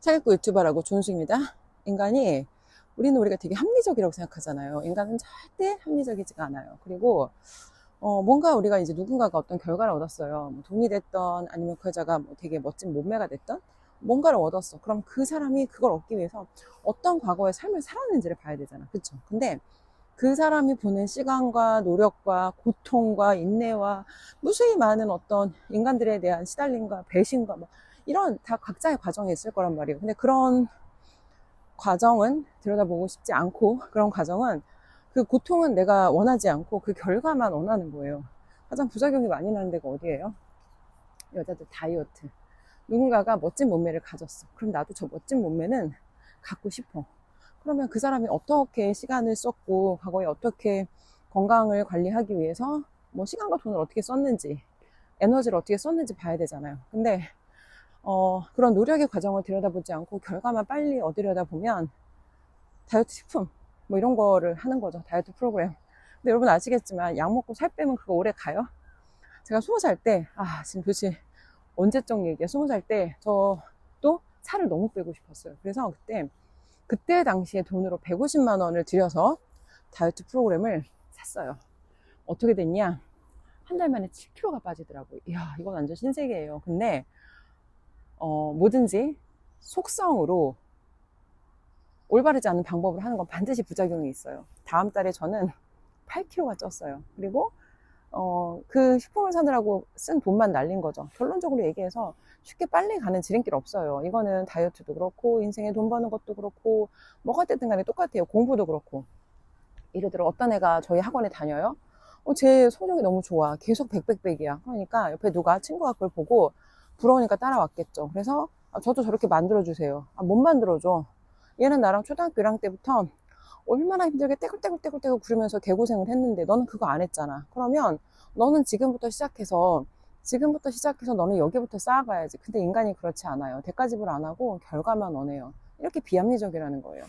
차익구 유튜버라고 존수입니다. 인간이 우리는 우리가 되게 합리적이라고 생각하잖아요. 인간은 절대 합리적이지가 않아요. 그리고 어, 뭔가 우리가 이제 누군가가 어떤 결과를 얻었어요. 뭐 돈이 됐던 아니면 그 여자가 뭐 되게 멋진 몸매가 됐던 뭔가를 얻었어. 그럼 그 사람이 그걸 얻기 위해서 어떤 과거의 삶을 살았는지를 봐야 되잖아. 그쵸? 근데 그 사람이 보낸 시간과 노력과 고통과 인내와 무수히 많은 어떤 인간들에 대한 시달림과 배신과 뭐 이런 다 각자의 과정이 있을 거란 말이에요. 근데 그런 과정은 들여다보고 싶지 않고 그런 과정은 그 고통은 내가 원하지 않고 그 결과만 원하는 거예요. 가장 부작용이 많이 나는 데가 어디예요? 여자들 다이어트. 누군가가 멋진 몸매를 가졌어. 그럼 나도 저 멋진 몸매는 갖고 싶어. 그러면 그 사람이 어떻게 시간을 썼고, 과거에 어떻게 건강을 관리하기 위해서 뭐 시간과 돈을 어떻게 썼는지, 에너지를 어떻게 썼는지 봐야 되잖아요. 근데, 어, 그런 노력의 과정을 들여다보지 않고 결과만 빨리 얻으려다 보면 다이어트 식품, 뭐 이런 거를 하는 거죠. 다이어트 프로그램. 근데 여러분 아시겠지만 약 먹고 살 빼면 그거 오래 가요? 제가 스무 살 때, 아, 지금 도대체 언제적 얘기야. 스무 살 때 저도 살을 너무 빼고 싶었어요. 그래서 그때, 그때 당시에 돈으로 150만 원을 들여서 다이어트 프로그램을 샀어요. 어떻게 됐냐? 한 달 만에 7kg가 빠지더라고요. 이야, 이건 완전 신세계예요. 근데, 어, 뭐든지 속성으로 올바르지 않은 방법으로 하는 건 반드시 부작용이 있어요. 다음 달에 저는 8kg가 쪘어요. 그리고 어, 그 식품을 사느라고 쓴 돈만 날린 거죠. 결론적으로 얘기해서 쉽게 빨리 가는 지름길 없어요. 이거는 다이어트도 그렇고 인생에 돈 버는 것도 그렇고 뭐가 됐든 간에 똑같아요. 공부도 그렇고. 예를 들어 어떤 애가 저희 학원에 다녀요. 어, 제 성적이 너무 좋아. 계속 백백백이야. 그러니까 옆에 누가 친구가 그걸 보고 부러우니까 따라왔겠죠. 그래서 아, 저도 저렇게 만들어주세요. 아, 못 만들어줘. 얘는 나랑 초등학교 1학년 때부터 얼마나 힘들게 떼굴떼굴떼굴떼굴 구르면서 개고생을 했는데 너는 그거 안 했잖아. 그러면 너는 지금부터 시작해서 지금부터 시작해서 너는 여기부터 쌓아가야지. 근데 인간이 그렇지 않아요. 대가집을 안 하고 결과만 원해요. 이렇게 비합리적이라는 거예요.